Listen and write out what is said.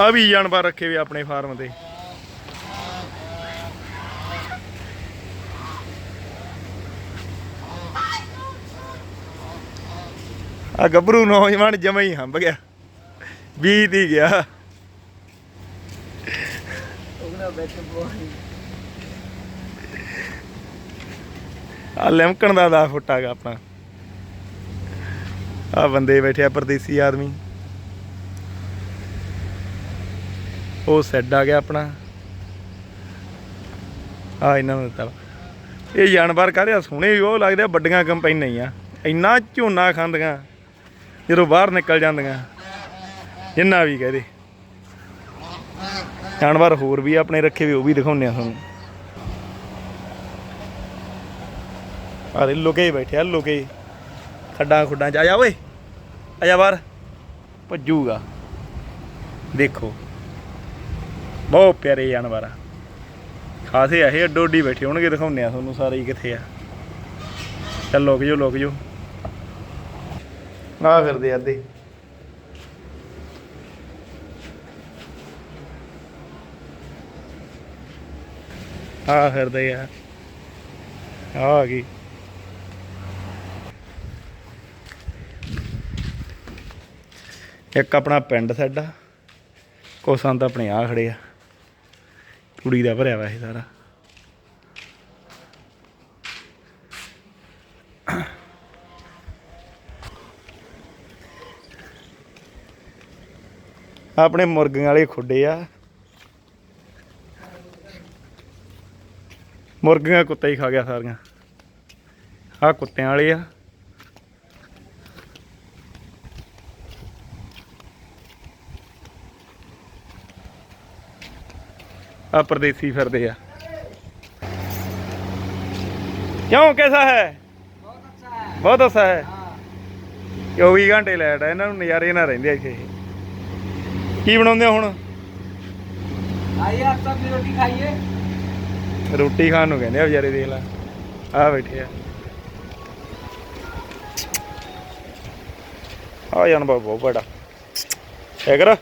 ਆ ਵੀ ਜਾਨਵਰ ਰੱਖੇ ਵੀ ਆਪਣੇ ਫਾਰਮ ਤੇ। ਆ ਗੱਭਰੂ ਨੌਜਵਾਨ ਜਮਾ ਹੀ ਹੰਬ ਗਿਆ। ਬੀਤ ਹੀ ਗਿਆ। ਆ ਲਿਮਕਣ ਦਾ ਦਾ ਫੁੱਟਾਗਾ ਆਪਣਾ। ਆ ਬੰਦੇ ਬੈਠੇ ਆ, ਪਰਦੇਸੀ ਆਦਮੀ। ਉਹ ਸੈੱਡ ਆ ਗਿਆ ਆਪਣਾ। ਆ ਇਹਨਾਂ ਨੂੰ ਦਿੱਤਾ। ਇਹ ਜਾਨਵਰ ਕਾਹਦੇ ਆ? ਸੋਹਣੇ ਵੀ ਉਹ ਲੱਗਦੇ ਆ, ਵੱਡੀਆਂ ਕੰਪਾਈਨਾਂ ਹੀ ਆ। ਇੰਨਾ ਝੋਨਾ ਖਾਂਦੀਆਂ, ਜਦੋਂ ਬਾਹਰ ਨਿਕਲ ਜਾਂਦੀਆਂ। ਜਿੰਨਾ ਵੀ ਕਹਦੇ। ਜਾਨਵਰ ਹੋਰ ਵੀ ਆਪਣੇ ਰੱਖੇ ਵੀ ਉਹ ਵੀ ਦਿਖਾਉਂਦੇ ਆ ਤੁਹਾਨੂੰ। ਆਰੇ ਲੁਕੇ ਬੈਠੇ ਆ, ਲੁਕੇ ਖੱਡਾਂ ਖੁੱਡਾਂ ਚ। ਆ ਜਾ ਓਏ, ਆ ਜਾ ਬਾਹਰ। ਭੱਜੂਗਾ। ਦੇਖੋ। ਬਹੁਤ ਪਿਆਰੇ ਜਾਨਵਰ ਆ। ਖਾਸੇ ਆ ਇਹ ਅੱਡੋ ਅੱਡੀ ਬੈਠੇ ਹੋਣਗੇ ਦਿਖਾਉਂਦੇ ਆ ਤੁਹਾਨੂੰ ਸਾਰੇ ਹੀ ਕਿੱਥੇ ਆ। ਚੱਲ ਲੁਕ ਜੋ ਲੁਕ ਜੋ ਆ ਫਿਰਦੇ ਆ ਅੱਧੇ। ਆ ਫਿਰਦੇ ਆ। ਆ ਆ ਗਈ। ਇੱਕ ਆਪਣਾ ਪਿੰਡ ਸਾਡਾ ਕੋਸਾਂ ਤਾਂ ਆਪਣੇ ਆ ਖੜੇ ਆ। ਕੁੜੀ ਦਾ ਭਰਿਆ ਵਾ ਇਹ ਸਾਰਾ। ਆਪਣੇ ਮੁਰਗੀਆਂ ਵਾਲੇ ਖੁੱਡੇ ਆ। ਮੁਰਗੀਆਂ ਕੁੱਤਾ ਹੀ ਖਾ ਗਿਆ ਸਾਰੀਆਂ। ਆ ਕੁੱਤਿਆਂ ਵਾਲੇ ਆ। ਆ ਪਰਦੇਸੀ ਫਿਰਦੇ ਆ। ਕਿਉਂ ਕਿਹਦਾ ਹੈ? ਬਹੁਤ ਅੱਛਾ ਹੈ। ਬਹੁਤ ਅੱਛਾ ਹੈ 24 ਘੰਟੇ ਲੈਟ ਹੈ ਇਹਨਾਂ ਨੂੰ ਨਜ਼ਾਰੇ ਨਾਲ ਰਹਿੰਦੇ ਆ ਇੱਥੇ। ਕੀ ਬਣਾਉਂਦੇ ਹੁਣ? ਆਈਏ ਆਪ ਸਭ ਦੀ ਰੋਟੀ ਖਾਈਏ। ਰੋਟੀ ਖਾਣ ਨੂੰ ਕਹਿੰਦੇ ਆ ਵਿਚਾਰੇ ਦੇਖ ਲੈ। ਆ ਬੈਠੇ ਆ। ਆ ਜਾਨ ਬਹੁਤ ਬੜਾ ਹੈ ਕਰ